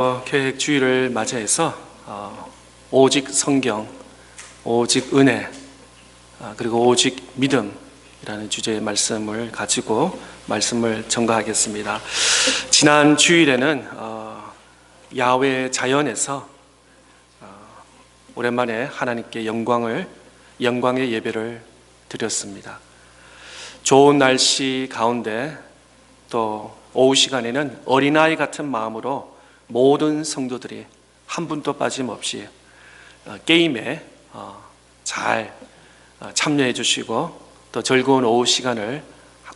어, 계획 주의를 맞이해서 어, 오직 성경, 오직 은혜, 아, 그리고 오직 믿음이라는 주제의 말씀을 가지고 말씀을 전가하겠습니다. 지난 주일에는 어, 야외 자연에서 어, 오랜만에 하나님께 영광을 영광의 예배를 드렸습니다. 좋은 날씨 가운데 또 오후 시간에는 어린아이 같은 마음으로 모든 성도들이 한 분도 빠짐없이 어, 게임에 어, 잘 어, 참여해 주시고 또 즐거운 오후 시간을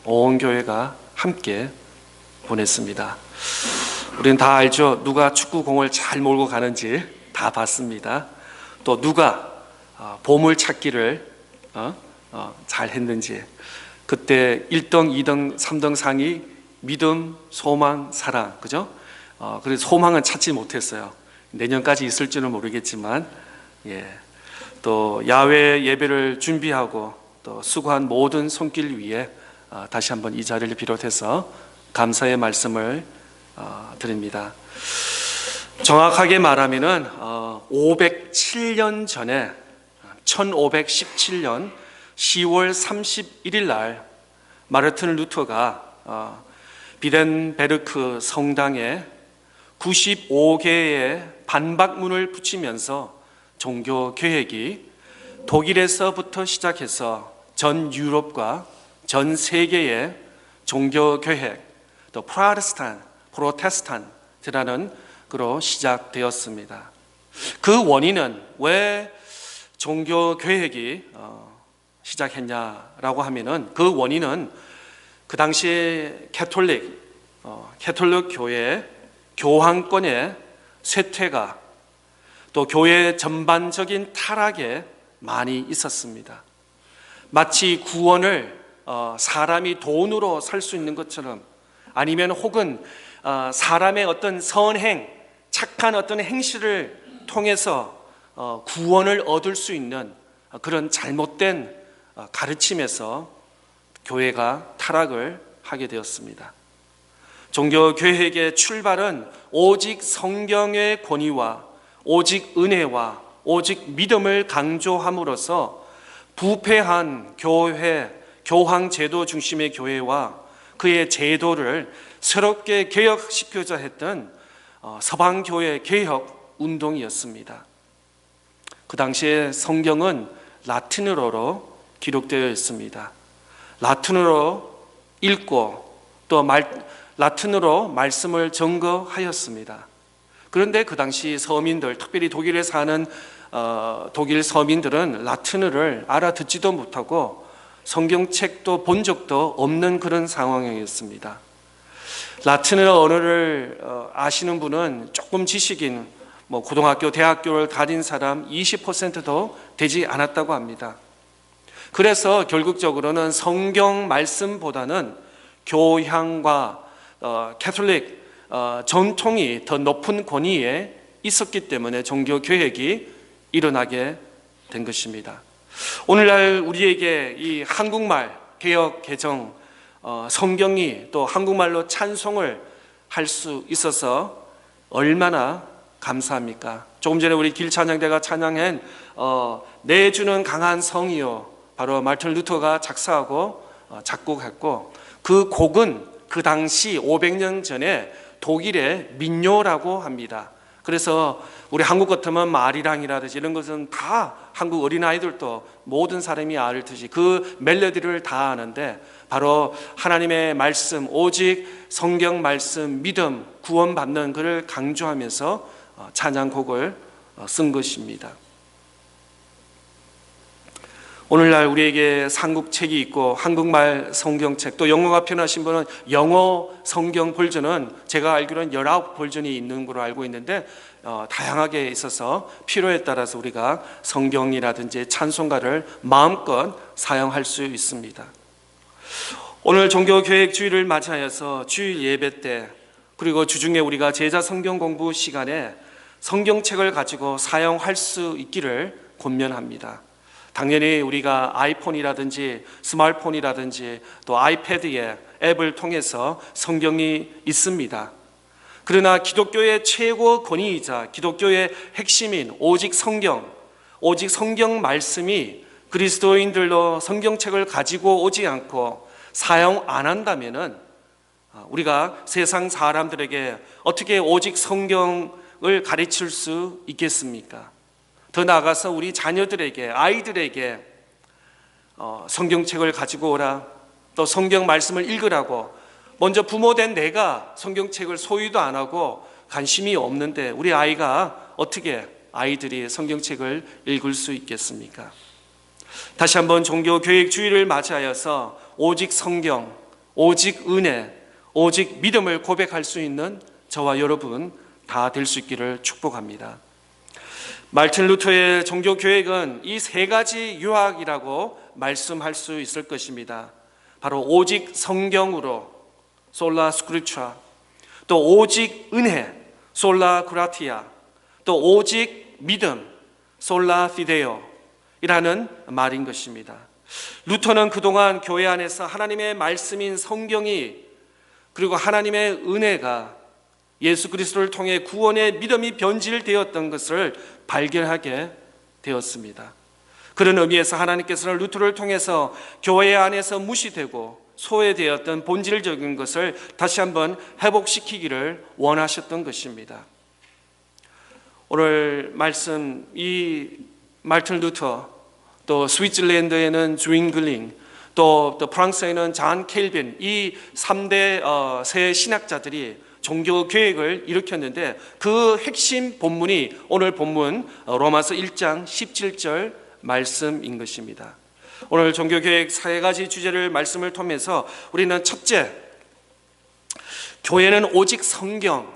온 교회가 함께 보냈습니다. 우리는 다 알죠. 누가 축구공을 잘 몰고 가는지 다 봤습니다. 또 누가 어, 보물 찾기를 잘 했는지 그때 1등, 2등, 3등 상이 믿음, 소망, 사랑 그죠? 어, 그래서 소망은 찾지 못했어요. 내년까지 있을지는 모르겠지만 예. 또 야외 예배를 준비하고 또 수고한 모든 손길 위에 어, 다시 한번 이 자리를 비롯해서 감사의 말씀을 어, 드립니다. 정확하게 말하면은 어, 507년 전에 1517년 10월 31일 날 마르틴 루터가 어, 비덴베르크 성당에 95개의 반박문을 붙이면서 종교 계획이 독일에서부터 시작해서 전 유럽과 전 세계의 종교 계획, 또 프라르스탄, 프로테스탄트라는 그로 시작되었습니다. 그 원인은 왜 종교 계획이 어, 시작했냐라고 하면은 그 원인은 그 당시에 캐톨릭 어, 캐톨릭 교회 교황권의 쇠퇴가 또 교회 전반적인 타락에 많이 있었습니다. 마치 구원을 어, 사람이 돈으로 살 수 있는 것처럼 아니면 혹은 어, 사람의 어떤 선행, 착한 어떤 행실을 통해서 어, 구원을 얻을 수 있는 그런 잘못된 어, 가르침에서 교회가 타락을 하게 되었습니다. 종교 계획의 출발은 오직 성경의 권위와 오직 은혜와 오직 믿음을 강조함으로써 부패한 교회, 교황 제도 중심의 교회와 그의 제도를 새롭게 개혁시켜자 했던 어, 서방 교회 개혁 운동이었습니다. 그 당시에 성경은 라틴어로 기록되어 있습니다. 라틴어로 읽고 또 말, 라틴어로 말씀을 증거하였습니다. 그런데 그 당시 서민들, 특별히 독일에 사는 어, 독일 서민들은 라틴어를 알아듣지도 못하고 성경책도 본 적도 없는 그런 상황이었습니다. 라틴어 언어를 어, 아시는 분은 조금 지식인, 뭐 고등학교, 대학교를 다닌 사람 20%도 되지 않았다고 합니다. 그래서 결국적으로는 성경 말씀보다는 교향과 어, 캐톨릭 어, 전통이 더 높은 권위에 있었기 때문에 종교 계획이 일어나게 된 것입니다. 오늘날 우리에게 이 한국말 개혁 개정 어, 성경이 또 한국말로 찬송을 할 수 있어서 얼마나 감사합니까? 조금 전에 우리 길 찬양대가 찬양한 어, 내주는 강한 성이요 바로 말틴 루터가 작사하고 어, 작곡했고 그 곡은 그 당시 500년 전에 독일의 민요라고 합니다. 그래서 우리 한국 같으면 말이랑이라든지 이런 것은 다 한국 어린아이들도 모든 사람이 알듯이 그 멜로디를 다 아는데 바로 하나님의 말씀, 오직 성경 말씀, 믿음, 구원받는 것을 강조하면서 어, 찬양곡을 어, 쓴 것입니다. 오늘날 우리에게 삼국책이 있고 한국말 성경책 또 영어가 편하신 분은 영어 성경 버전은 제가 알기로는 19 버전이 있는 걸로 알고 있는데 어, 다양하게 있어서 필요에 따라서 우리가 성경이라든지 찬송가를 마음껏 사용할 수 있습니다. 오늘 종교교획 주일을 맞이하여서 주일 예배 때 그리고 주중에 우리가 제자 성경 공부 시간에 성경책을 가지고 사용할 수 있기를 권면합니다. 당연히 우리가 아이폰이라든지 스마트폰이라든지 또 아이패드에 앱을 통해서 성경이 있습니다. 그러나 기독교의 최고 권위이자 기독교의 핵심인 오직 성경, 오직 성경 말씀이 그리스도인들로 성경책을 가지고 오지 않고 사용 안 한다면은 아, 우리가 세상 사람들에게 어떻게 오직 성경을 가르칠 수 있겠습니까? 더 나아가서 우리 자녀들에게 아이들에게 어, 성경책을 가지고 오라 또 성경 말씀을 읽으라고 먼저 부모된 내가 성경책을 소유도 안 하고 관심이 없는데 우리 아이가 어떻게 아이들이 성경책을 읽을 수 있겠습니까? 다시 한번 종교 교육 주의를 맞이하여서 오직 성경, 오직 은혜, 오직 믿음을 고백할 수 있는 저와 여러분 다 될 수 있기를 축복합니다. 말틴 루터의 종교 교육은 이 세 가지 유학이라고 말씀할 수 있을 것입니다. 바로 오직 성경으로 솔라 스크리처 또 오직 은혜 솔라 그라티아 또 오직 믿음 솔라 피데오 이라는 말인 것입니다. 루터는 그동안 교회 안에서 하나님의 말씀인 성경이 그리고 하나님의 은혜가 예수 그리스도를 통해 구원의 믿음이 변질되었던 것을 발견하게 되었습니다. 그런 의미에서 하나님께서는 루터를 통해서 교회 안에서 무시되고 소외되었던 본질적인 것을 다시 한번 회복시키기를 원하셨던 것입니다. 오늘 말씀 이 말틴 루터 또 스위tzer랜드에는 주잉글링 또, 또 프랑스에는 잔 켈빈 이 3대 어, 새 신학자들이 종교 계획을 일으켰는데 그 핵심 본문이 오늘 본문 어, 로마서 1장 17절 말씀인 것입니다. 오늘 종교 계획 세 가지 주제를 말씀을 통해서 우리는 첫째 교회는 오직 성경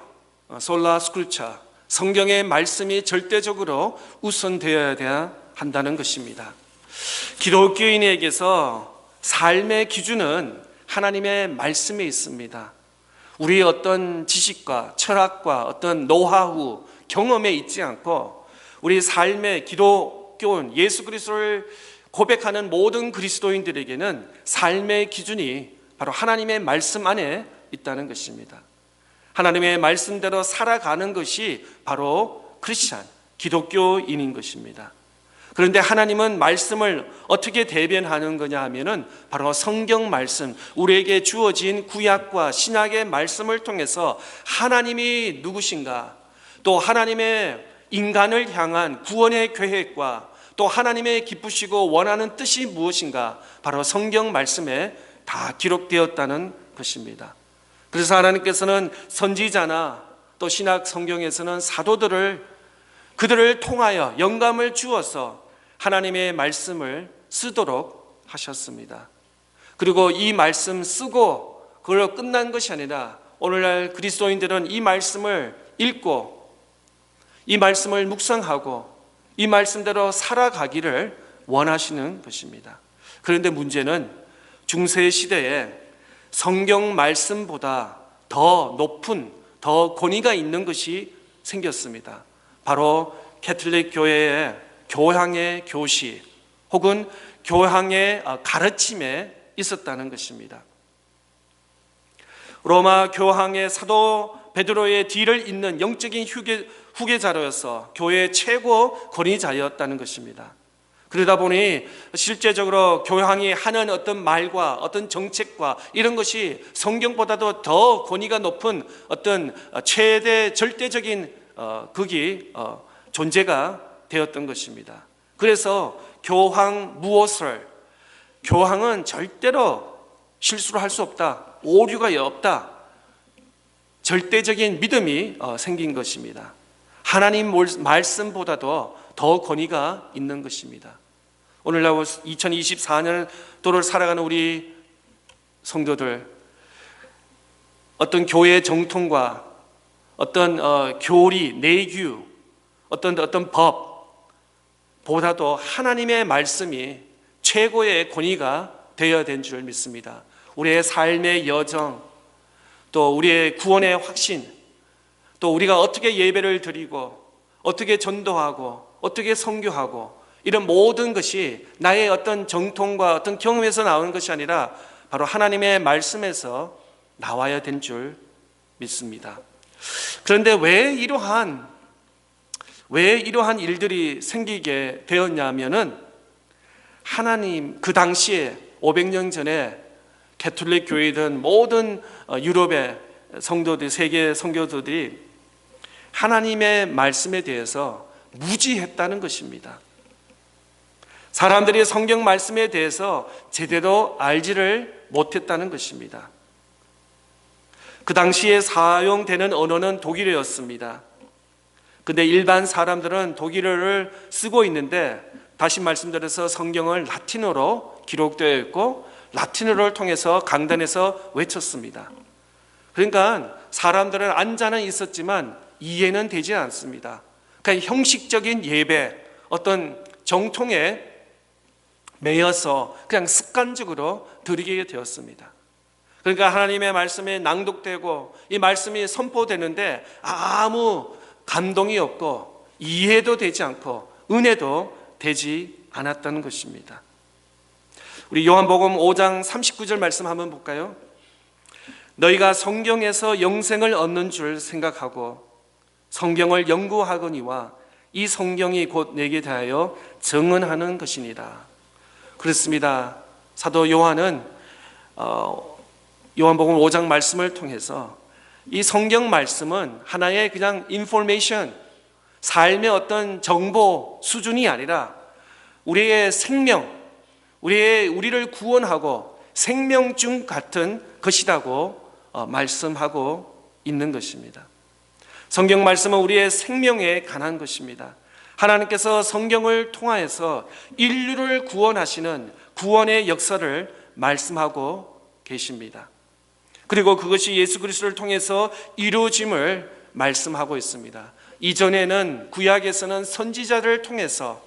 어, 솔라 스쿨차 성경의 말씀이 절대적으로 우선되어야 한다는 것입니다. 기독교인에게서 삶의 기준은 하나님의 말씀에 있습니다. 우리의 어떤 지식과 철학과 어떤 노하우, 경험에 있지 않고 우리 삶의 기독교인 예수 그리스도를 고백하는 모든 그리스도인들에게는 삶의 기준이 바로 하나님의 말씀 안에 있다는 것입니다. 하나님의 말씀대로 살아가는 것이 바로 크리스찬, 기독교인인 것입니다. 그런데 하나님은 말씀을 어떻게 대변하는 거냐 하면은 바로 성경 말씀, 우리에게 주어진 구약과 신약의 말씀을 통해서 하나님이 누구신가, 또 하나님의 인간을 향한 구원의 계획과 또 하나님의 기쁘시고 원하는 뜻이 무엇인가, 바로 성경 말씀에 다 기록되었다는 것입니다. 그래서 하나님께서는 선지자나 또 신학 성경에서는 사도들을 그들을 통하여 영감을 주어서 하나님의 말씀을 쓰도록 하셨습니다. 그리고 이 말씀 쓰고 그걸로 끝난 것이 아니라 오늘날 그리스도인들은 이 말씀을 읽고 이 말씀을 묵상하고 이 말씀대로 살아가기를 원하시는 것입니다. 그런데 문제는 중세 시대에 성경 말씀보다 더 높은 더 권위가 있는 것이 생겼습니다. 바로 캐톨릭 교회의 교향의 교시 혹은 교향의 가르침에 있었다는 것입니다. 로마 교황의 사도 베드로의 뒤를 잇는 영적인 후계, 후계 자로서 교회의 최고 권위자였다는 것입니다. 그러다 보니 실제적으로 교황이 하는 어떤 말과 어떤 정책과 이런 것이 성경보다도 더 권위가 높은 어떤 최대 절대적인 어, 극이 어, 존재가 되었던 것입니다. 그래서 교황 무엇을 교황은 절대로 실수를 할 수 없다. 오류가 없다. 절대적인 믿음이 어, 생긴 것입니다. 하나님 말씀보다도 더 권위가 있는 것입니다. 오늘날 2024년 도를 살아가는 우리 성도들 어떤 교회 정통과 어떤 어, 교리, 내규, 어떤 어떤 법 보다도 하나님의 말씀이 최고의 권위가 되어야 된 줄 믿습니다. 우리의 삶의 여정, 또 우리의 구원의 확신, 또 우리가 어떻게 예배를 드리고 어떻게 전도하고 어떻게 선교하고 이런 모든 것이 나의 어떤 정통과 어떤 경험에서 나오는 것이 아니라 바로 하나님의 말씀에서 나와야 된 줄 믿습니다. 그런데 왜 이러한 왜 이러한 일들이 생기게 되었냐면은 하나님 그 당시에 500년 전에 캐톨릭 교회든 모든 어, 유럽의 성도들 세계 성교도들이 하나님의 말씀에 대해서 무지했다는 것입니다. 사람들이 성경 말씀에 대해서 제대로 알지를 못했다는 것입니다. 그 당시에 사용되는 언어는 독일어였습니다. 근데 일반 사람들은 독일어를 쓰고 있는데 다시 말씀드려서 성경을 라틴어로 기록되어 있고 라틴어를 통해서 강단에서 외쳤습니다. 그러니까 사람들은 안자는 있었지만 이해는 되지 않습니다. 그러니까 형식적인 예배, 어떤 정통에 매여서 그냥 습관적으로 드리게 되었습니다. 그러니까 하나님의 말씀이 낭독되고 이 말씀이 선포되는데 아무 감동이 없고 이해도 되지 않고 은혜도 되지 않았다는 것입니다. 우리 요한복음 5장 39절 말씀 한번 볼까요? 너희가 성경에서 영생을 얻는 줄 생각하고 성경을 연구하거니와 이 성경이 곧 내게 대하여 증언하는 것이니라. 그렇습니다. 사도 요한은 어, 요한복음 5장 말씀을 통해서 이 성경 말씀은 하나의 그냥 인포메이션, 삶의 어떤 정보 수준이 아니라 우리의 생명, 우리의 우리를 구원하고 생명중 같은 것이라고 어, 말씀하고 있는 것입니다. 성경 말씀은 우리의 생명에 관한 것입니다. 하나님께서 성경을 통하여서 인류를 구원하시는 구원의 역사를 말씀하고 계십니다. 그리고 그것이 예수 그리스도를 통해서 이루어짐을 말씀하고 있습니다. 이전에는 구약에서는 선지자를 통해서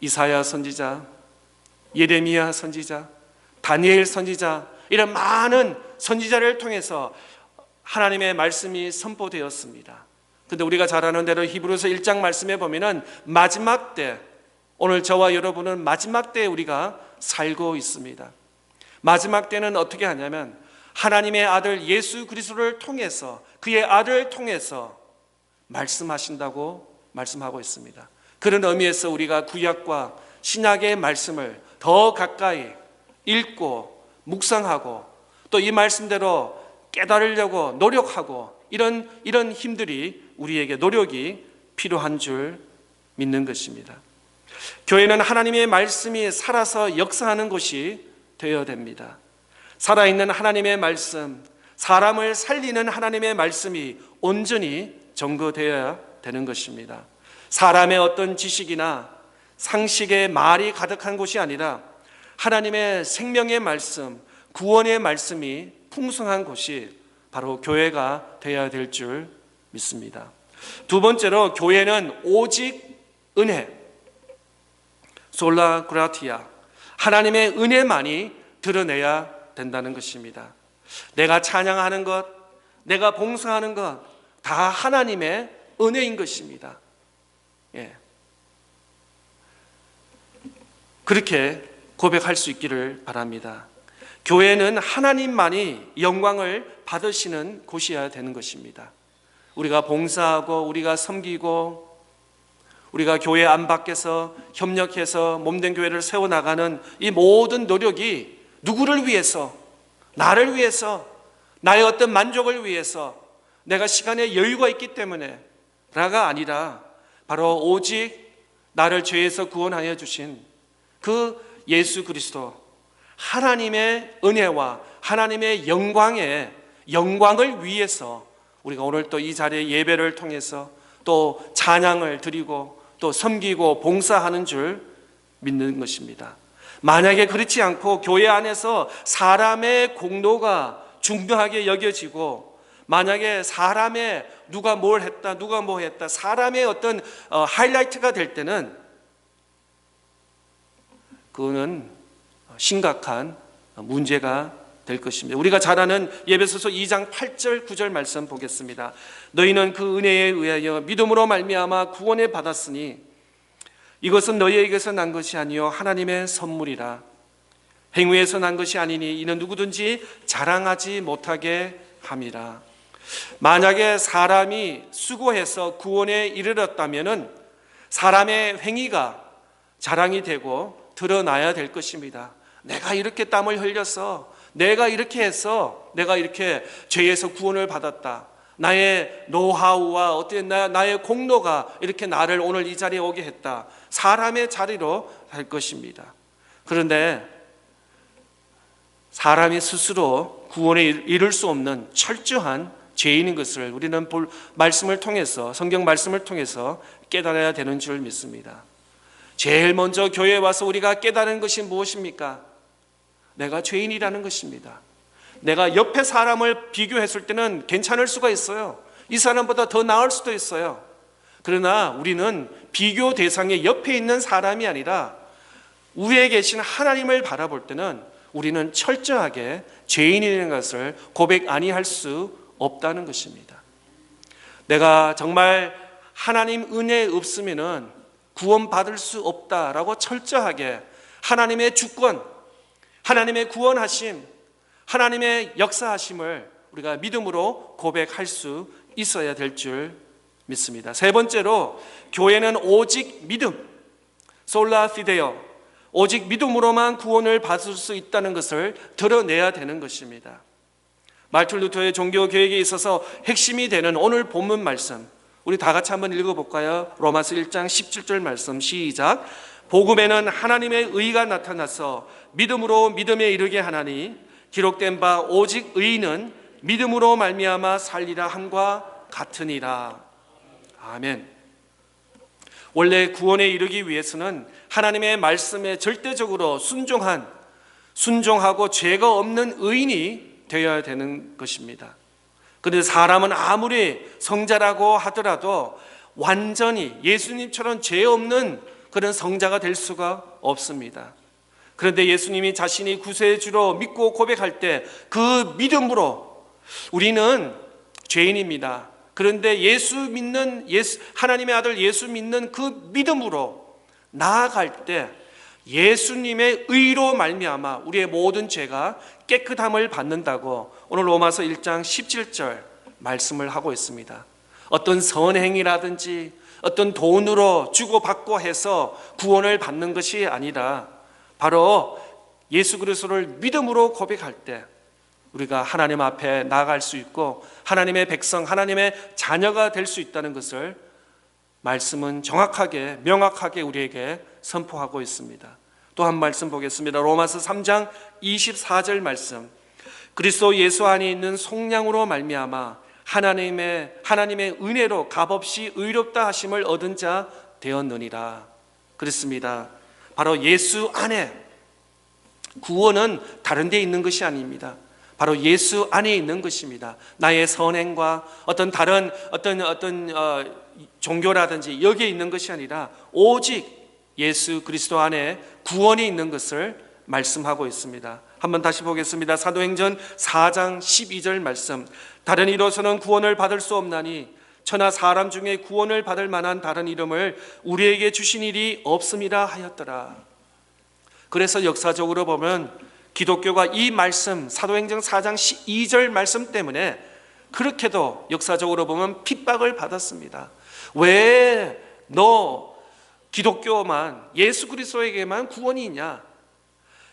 이사야 선지자, 예레미야 선지자, 다니엘 선지자 이런 많은 선지자를 통해서 하나님의 말씀이 선포되었습니다. 근데 우리가 잘 아는 대로 히브리서 1장 말씀에 보면은 마지막 때 오늘 저와 여러분은 마지막 때에 우리가 살고 있습니다. 마지막 때는 어떻게 하냐면 하나님의 아들 예수 그리스도를 통해서 그의 아들을 통해서 말씀하신다고 말씀하고 있습니다. 그런 의미에서 우리가 구약과 신약의 말씀을 더 가까이 읽고 묵상하고 또 이 말씀대로 깨달으려고 노력하고 이런 이런 힘들이 우리에게 노력이 필요한 줄 믿는 것입니다. 교회는 하나님의 말씀이 살아서 역사하는 곳이 되어야 됩니다. 살아있는 하나님의 말씀, 사람을 살리는 하나님의 말씀이 온전히 전거되어야 되는 것입니다. 사람의 어떤 지식이나 상식의 말이 가득한 곳이 아니라 하나님의 생명의 말씀, 구원의 말씀이 풍성한 곳이 바로 교회가 되어야 될 줄 믿습니다. 두 번째로 교회는 오직 은혜, 솔라 그라티아, 하나님의 은혜만이 드러내야 된다는 것입니다. 내가 찬양하는 것, 내가 봉사하는 것, 다 하나님의 은혜인 것입니다. 예. 그렇게 고백할 수 있기를 바랍니다. 교회는 하나님만이 영광을 받으시는 곳이어야 되는 것입니다. 우리가 봉사하고 우리가 섬기고 우리가 교회 안 밖에서 협력해서 몸된 교회를 세워 나가는 이 모든 노력이 누구를 위해서? 나를 위해서? 나의 어떤 만족을 위해서? 내가 시간에 여유가 있기 때문에 라가 아니라 바로 오직 나를 죄에서 구원하여 주신 그 예수 그리스도. 하나님의 은혜와 하나님의 영광의 영광을 위해서 우리가 오늘 또 이 자리에 예배를 통해서 또 찬양을 드리고 또 섬기고 봉사하는 줄 믿는 것입니다. 만약에 그렇지 않고 교회 안에서 사람의 공로가 중요하게 여겨지고 만약에 사람의 누가 뭘 했다, 누가 뭐 했다, 사람의 어떤 어, 하이라이트가 될 때는 그거는 심각한 문제가 될 것입니다. 우리가 잘 아는 예배소서 2장 8절 9절 말씀 보겠습니다. 너희는 그 은혜에 의하여 믿음으로 말미암아 구원을 받았으니 이것은 너희에게서 난 것이 아니요 하나님의 선물이라 행위에서 난 것이 아니니 이는 누구든지 자랑하지 못하게 함이라. 만약에 사람이 수고해서 구원에 이르렀다면은 사람의 행위가 자랑이 되고 드러나야 될 것입니다. 내가 이렇게 땀을 흘려서 내가 이렇게 해서 내가 이렇게 죄에서 구원을 받았다. 나의 노하우와 어떤 나, 나의 공로가 이렇게 나를 오늘 이 자리에 오게 했다. 사람의 자리로 할 것입니다. 그런데 사람이 스스로 구원에 이를 수 없는 철저한 죄인인 것을 우리는 볼 말씀을 통해서 성경 말씀을 통해서 깨달아야 되는 줄 믿습니다. 제일 먼저 교회에 와서 우리가 깨달은 것이 무엇입니까? 내가 죄인이라는 것입니다. 내가 옆에 사람을 비교했을 때는 괜찮을 수가 있어요. 이 사람보다 더 나을 수도 있어요. 그러나 우리는 비교 대상의 옆에 있는 사람이 아니라 위에 계신 하나님을 바라볼 때는 우리는 철저하게 죄인이라는 것을 고백 아니할 수 없다는 것입니다. 내가 정말 하나님 은혜 없으면은 구원 받을 수 없다라고 철저하게 하나님의 주권, 하나님의 구원하심, 하나님의 역사하심을 우리가 믿음으로 고백할 수 있어야 될 줄 믿습니다. 세 번째로 교회는 오직 믿음, 솔라 피데오, 오직 믿음으로만 구원을 받을 수 있다는 것을 드러내야 되는 것입니다. 말틴 루터의 종교 교육에 있어서 핵심이 되는 오늘 본문 말씀 우리 다 같이 한번 읽어볼까요? 로마서 1장 17절 말씀 시작 복음에는 하나님의 의가 나타나서 믿음으로 믿음에 이르게 하나니 기록된 바 오직 의인은 믿음으로 말미암아 살리라 함과 같으니라 아멘 원래 구원에 이르기 위해서는 하나님의 말씀에 절대적으로 순종한 순종하고 죄가 없는 의인이 되어야 되는 것입니다. 그런데 사람은 아무리 성자라고 하더라도 완전히 예수님처럼 죄 없는 그런 성자가 될 수가 없습니다. 그런데 예수님이 자신이 구세주로 믿고 고백할 때 그 믿음으로 우리는 죄인입니다. 그런데 예수 믿는 예수 하나님의 아들 예수 믿는 그 믿음으로 나아갈 때 예수님의 의로 말미암아 우리의 모든 죄가 깨끗함을 받는다고 오늘 로마서 1장 17절 말씀을 하고 있습니다. 어떤 선행이라든지 어떤 돈으로 주고받고 해서 구원을 받는 것이 아니라 바로 예수 그리스도를 믿음으로 고백할 때 우리가 하나님 앞에 나아갈 수 있고 하나님의 백성, 하나님의 자녀가 될 수 있다는 것을 말씀은 정확하게 명확하게 우리에게 선포하고 있습니다. 또 한 말씀 보겠습니다. 로마서 3장 24절 말씀. 그리스도 예수 안에 있는 속량으로 말미암아 하나님의 하나님의 은혜로 값없이 의롭다 하심을 얻은 자 되었느니라. 그렇습니다. 바로 예수 안에 구원은 다른 데 있는 것이 아닙니다. 바로 예수 안에 있는 것입니다. 나의 선행과 어떤 다른 어떤 어떤 어, 종교라든지 여기에 있는 것이 아니라 오직 예수 그리스도 안에 구원이 있는 것을 말씀하고 있습니다. 한번 다시 보겠습니다. 사도행전 4장 12절 말씀. 다른 이로서는 구원을 받을 수 없나니 천하 사람 중에 구원을 받을 만한 다른 이름을 우리에게 주신 일이 없음이라 하였더라. 그래서 역사적으로 보면 기독교가 이 말씀 사도행전 4장 2절 말씀 때문에 그렇게도 역사적으로 보면 핍박을 받았습니다. 왜 너 기독교만 예수 그리스도에게만 구원이 있냐?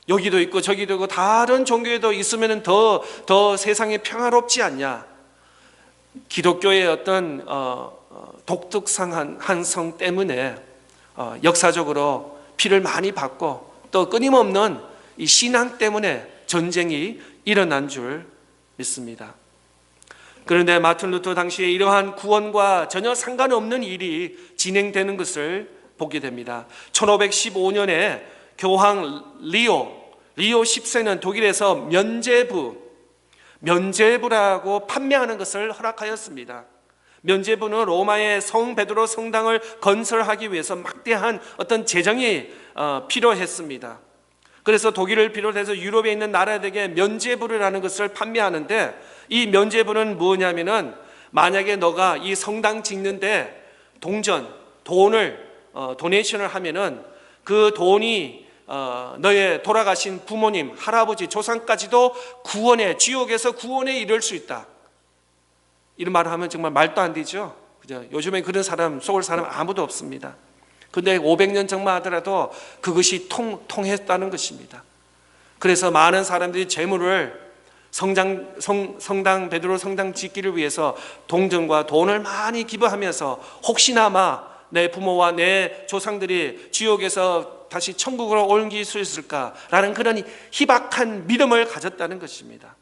여기도 있고 저기도 있고 다른 종교에도 있으면 더, 더 세상이 평화롭지 않냐? 기독교의 어떤 어, 어, 독특한 한성 때문에 어, 역사적으로 피를 많이 받고 또 끊임없는 이 신앙 때문에 전쟁이 일어난 줄 믿습니다. 그런데 마틴 루터 당시에 이러한 구원과 전혀 상관없는 일이 진행되는 것을 보게 됩니다. 1515년에 교황 리오 리오 10세는 독일에서 면제부 면제부라고 판매하는 것을 허락하였습니다. 면제부는 로마의 성 베드로 성당을 건설하기 위해서 막대한 어떤 재정이 어, 필요했습니다. 그래서 독일을 비롯해서 유럽에 있는 나라들에게 면제부라는 것을 판매하는데 이 면제부는 뭐냐면은 만약에 너가 이 성당 짓는데 동전 돈을 어, 도네이션을 하면은 그 돈이 어, 너의 돌아가신 부모님, 할아버지, 조상까지도 구원에 지옥에서 구원에 이를 수 있다. 이런 말을 하면 정말 말도 안 되죠. 그죠? 요즘에 그런 사람, 속을 사람 아무도 없습니다. 근데 500년 전만 하더라도 그것이 통, 통했다는 것입니다. 그래서 많은 사람들이 재물을 성장, 성, 성당, 베드로 성당 짓기를 위해서 동전과 돈을 많이 기부하면서 혹시나마 내 부모와 내 조상들이 지옥에서 다시 천국으로 옮길 수 있을까라는 그런 희박한 믿음을 가졌다는 것입니다.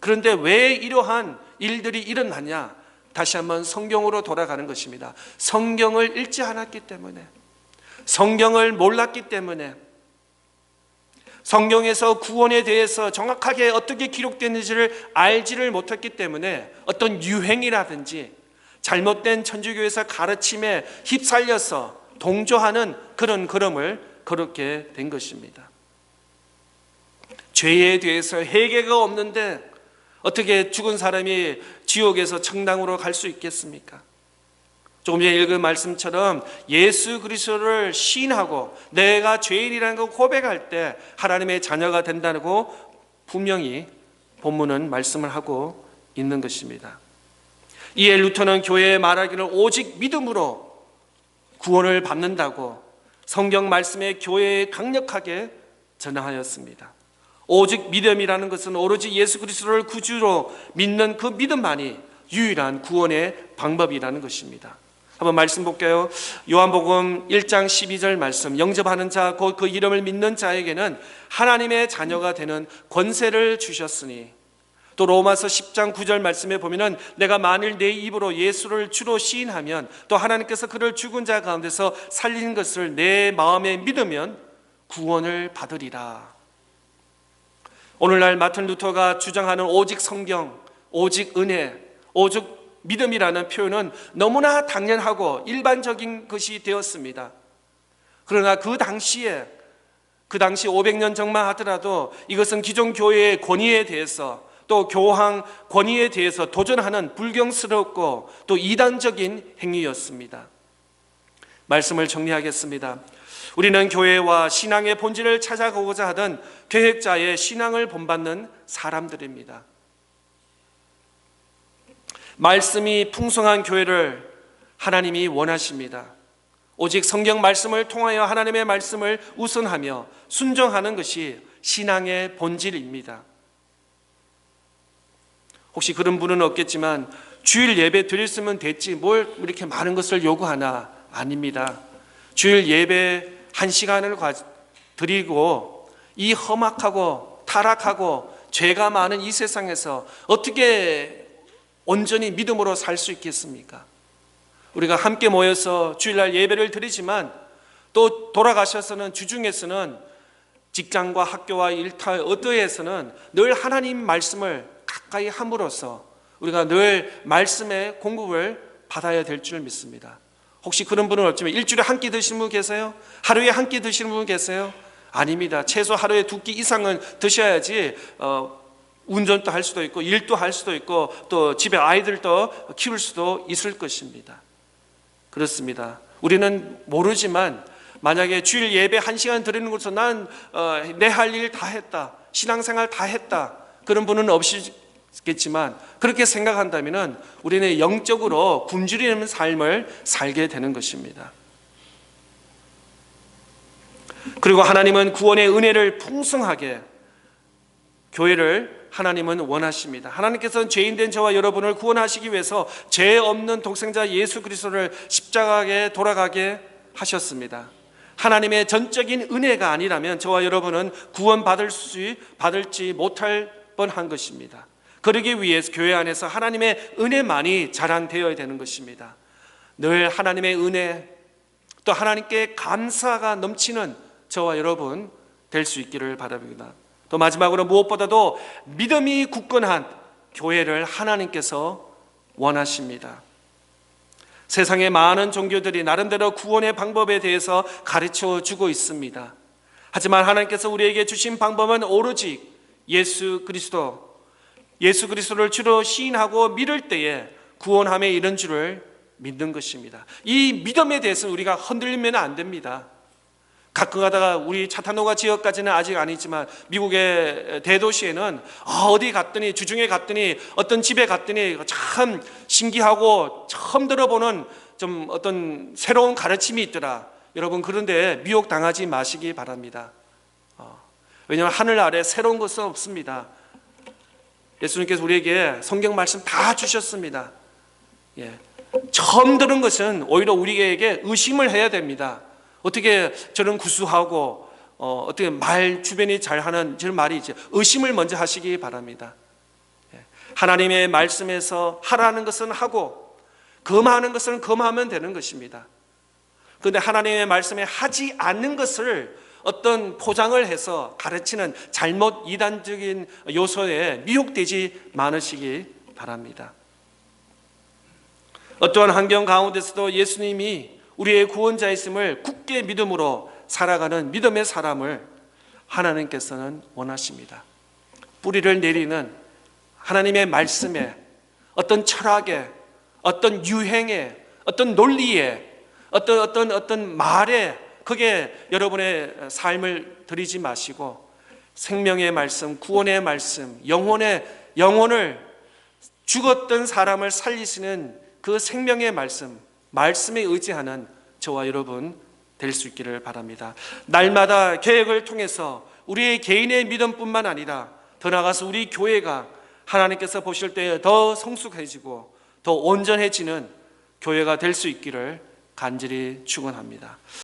그런데 왜 이러한 일들이 일어나냐? 다시 한번 성경으로 돌아가는 것입니다. 성경을 읽지 않았기 때문에, 성경을 몰랐기 때문에, 성경에서 구원에 대해서 정확하게 어떻게 기록되는지를 알지를 못했기 때문에 어떤 유행이라든지 잘못된 천주교에서 가르침에 휩쓸려서 동조하는 그런 걸음을 그렇게 된 것입니다. 죄에 대해서 해계가 없는데 어떻게 죽은 사람이 지옥에서 청당으로 갈 수 있겠습니까? 조금 전에 읽은 말씀처럼 예수 그리스도를 시인하고 내가 죄인이라는 걸 고백할 때 하나님의 자녀가 된다고 분명히 본문은 말씀을 하고 있는 것입니다. 이에 루터는 교회에 말하기를 오직 믿음으로 구원을 받는다고 성경 말씀에 교회에 강력하게 전하였습니다. 오직 믿음이라는 것은 오로지 예수 그리스도를 구주로 믿는 그 믿음만이 유일한 구원의 방법이라는 것입니다. 한번 말씀 볼게요. 요한복음 1장 12절 말씀. 영접하는 자, 곧 그 이름을 믿는 자에게는 하나님의 자녀가 되는 권세를 주셨으니 또 로마서 10장 9절 말씀에 보면은 내가 만일 내 입으로 예수를 주로 시인하면 또 하나님께서 그를 죽은 자 가운데서 살리는 것을 내 마음에 믿으면 구원을 받으리라. 오늘날 마틴 루터가 주장하는 오직 성경, 오직 은혜, 오직 믿음이라는 표현은 너무나 당연하고 일반적인 것이 되었습니다. 그러나 그 당시에 그 당시 500년 전만 하더라도 이것은 기존 교회의 권위에 대해서 또 교황 권위에 대해서 도전하는 불경스럽고 또 이단적인 행위였습니다. 말씀을 정리하겠습니다. 우리는 교회와 신앙의 본질을 찾아가고자 하던 계획자의 신앙을 본받는 사람들입니다. 말씀이 풍성한 교회를 하나님이 원하십니다. 오직 성경 말씀을 통하여 하나님의 말씀을 우선하며 순종하는 것이 신앙의 본질입니다. 혹시 그런 분은 없겠지만 주일 예배 드렸으면 됐지 뭘 이렇게 많은 것을 요구하나 아닙니다. 주일 예배 한 시간을 드리고 이 험악하고 타락하고 죄가 많은 이 세상에서 어떻게 온전히 믿음으로 살 수 있겠습니까? 우리가 함께 모여서 주일날 예배를 드리지만 또 돌아가셔서는 주중에서는 직장과 학교와 일터 어떠에서는 늘 하나님 말씀을 가까이 함으로써 우리가 늘 말씀의 공급을 받아야 될 줄 믿습니다. 혹시 그런 분은 없지만 일주일에 한 끼 드시는 분 계세요? 하루에 한 끼 드시는 분 계세요? 아닙니다. 최소 하루에 두 끼 이상은 드셔야지 어, 운전도 할 수도 있고 일도 할 수도 있고 또 집에 아이들도 키울 수도 있을 것입니다. 그렇습니다. 우리는 모르지만 만약에 주일 예배 한 시간 드리는 것으로 난내 할 일 다 했다. 신앙생활 다 했다. 그런 분은 없 겠지만 그렇게 생각한다면 우리는 영적으로 굶주리는 삶을 살게 되는 것입니다. 그리고 하나님은 구원의 은혜를 풍성하게 교회를 하나님은 원하십니다. 하나님께서는 죄인된 저와 여러분을 구원하시기 위해서 죄 없는 독생자 예수 그리스도를 십자가에 돌아가게 하셨습니다. 하나님의 전적인 은혜가 아니라면 저와 여러분은 구원받을 수 받을지 못할 뻔한 것입니다. 그러기 위해서 교회 안에서 하나님의 은혜만이 자랑되어야 되는 것입니다. 늘 하나님의 은혜 또 하나님께 감사가 넘치는 저와 여러분 될 수 있기를 바랍니다. 또 마지막으로 무엇보다도 믿음이 굳건한 교회를 하나님께서 원하십니다. 세상의 많은 종교들이 나름대로 구원의 방법에 대해서 가르쳐 주고 있습니다. 하지만 하나님께서 우리에게 주신 방법은 오로지 예수 그리스도, 예수 그리스도를 주로 시인하고 믿을 때에 구원함에 이른 줄을 믿는 것입니다. 이 믿음에 대해서 우리가 흔들리면 안 됩니다. 가끔 가다가 우리 차타노가 지역까지는 아직 아니지만 미국의 대도시에는 아, 어디 갔더니 주중에 갔더니 어떤 집에 갔더니 참 신기하고 처음 들어보는 좀 어떤 새로운 가르침이 있더라. 여러분 그런데 미혹 당하지 마시기 바랍니다. 어, 왜냐하면 하늘 아래 새로운 것은 없습니다. 예수님께서 우리에게 성경 말씀 다 주셨습니다. 예. 처음 들은 것은 오히려 우리에게 의심을 해야 됩니다. 어떻게 저런 구수하고 어, 어떻게 말 주변이 잘하는 저런 말이 이제 의심을 먼저 하시기 바랍니다. 예. 하나님의 말씀에서 하라는 것은 하고 금하는 것은 금하면 되는 것입니다. 그런데 하나님의 말씀에 하지 않는 것을 어떤 포장을 해서 가르치는 잘못 이단적인 요소에 미혹되지 않으시기 바랍니다. 어떠한 환경 가운데서도 예수님이 우리의 구원자이심을 굳게 믿음으로 살아가는 믿음의 사람을 하나님께서는 원하십니다. 뿌리를 내리는 하나님의 말씀에 어떤 철학에 어떤 유행에 어떤 논리에 어떤 어떤 어떤 말에 그게 여러분의 삶을 들이지 마시고 생명의 말씀, 구원의 말씀, 영혼의 영혼을 죽었던 사람을 살리시는 그 생명의 말씀, 말씀에 의지하는 저와 여러분 될 수 있기를 바랍니다. 날마다 계획을 통해서 우리의 개인의 믿음뿐만 아니라 더 나아가서 우리 교회가 하나님께서 보실 때 더 성숙해지고 더 온전해지는 교회가 될 수 있기를 간절히 축원합니다.